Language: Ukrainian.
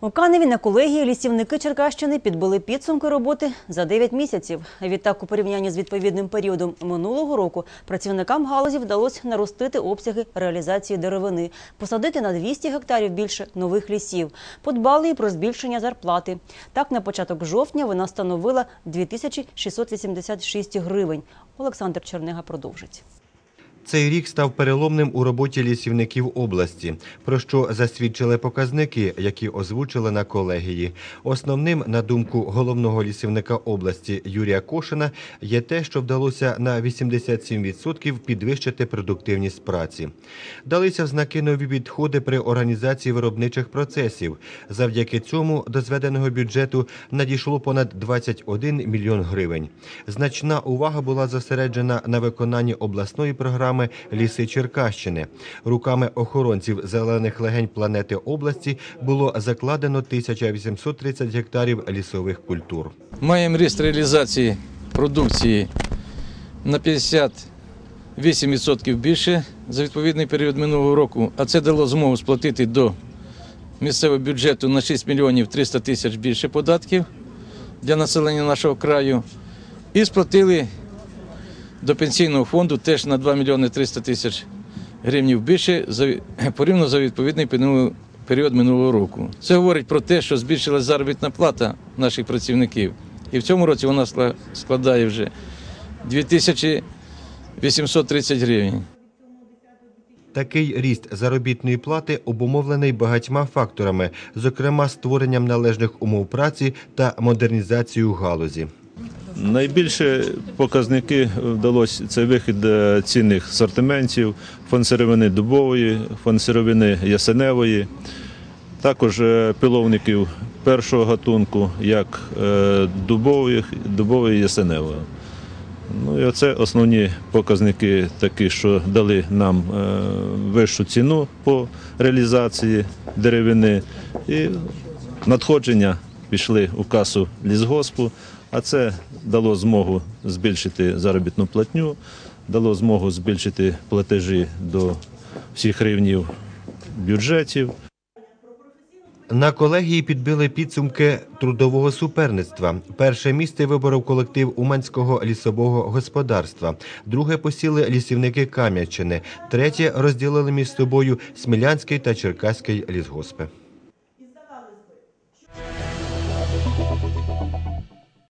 У Каневі на колегії лісівники Черкащини підбили підсумки роботи за 9 місяців. Відтак, у порівнянні з відповідним періодом минулого року, працівникам галузі вдалося наростити обсяги реалізації деревини, посадити на 200 гектарів більше нових лісів. Подбали і про збільшення зарплати. Так, на початок жовтня вона становила 2686 гривень. Олександр Чернега продовжить. Цей рік став переломним у роботі лісівників області, про що засвідчили показники, які озвучили на колегії. Основним, на думку головного лісівника області Юрія Кошина, є те, що вдалося на 87% підвищити продуктивність праці. Далися в знаки нові відходи при організації виробничих процесів. Завдяки цьому до зведеного бюджету надійшло понад 21 мільйон гривень. Значна увага була зосереджена на виконанні обласної програми Ліси Черкащини. Руками охоронців зелених легень планети області було закладено 1830 гектарів лісових культур. Маємо ріст реалізації продукції на 58% більше за відповідний період минулого року, а це дало змогу сплатити до місцевого бюджету на 6 мільйонів 300 тисяч більше податків для населення нашого краю. І сплатили до пенсійного фонду теж на 2 мільйони 300 тисяч гривнів більше порівняно за відповідний період минулого року. Це говорить про те, що збільшилась заробітна плата наших працівників. І в цьому році вона скла- складає вже 2830 гривень. Такий ріст заробітної плати обумовлений багатьма факторами, зокрема створенням належних умов праці та модернізацією галузі. Найбільше показники вдалося це вихід е, цінних сортиментів, фон-сировини дубової, фон-сировини ясеневої, також е, пиловників першого гатунку, як е, дубових, дубової і ясеневої. Ну і оце основні показники такі, що дали нам вищу ціну по реалізації деревини і надходження пішли у касу лісгоспу, а це дало змогу збільшити заробітну платню, дало змогу збільшити платежі до всіх рівнів бюджетів. На колегії підбили підсумки трудового суперництва. Перше місце виборов колектив Уманського лісового господарства, друге посіли лісівники Кам'ячини, третє розділили між собою Смілянський та Черкаський лісгоспи.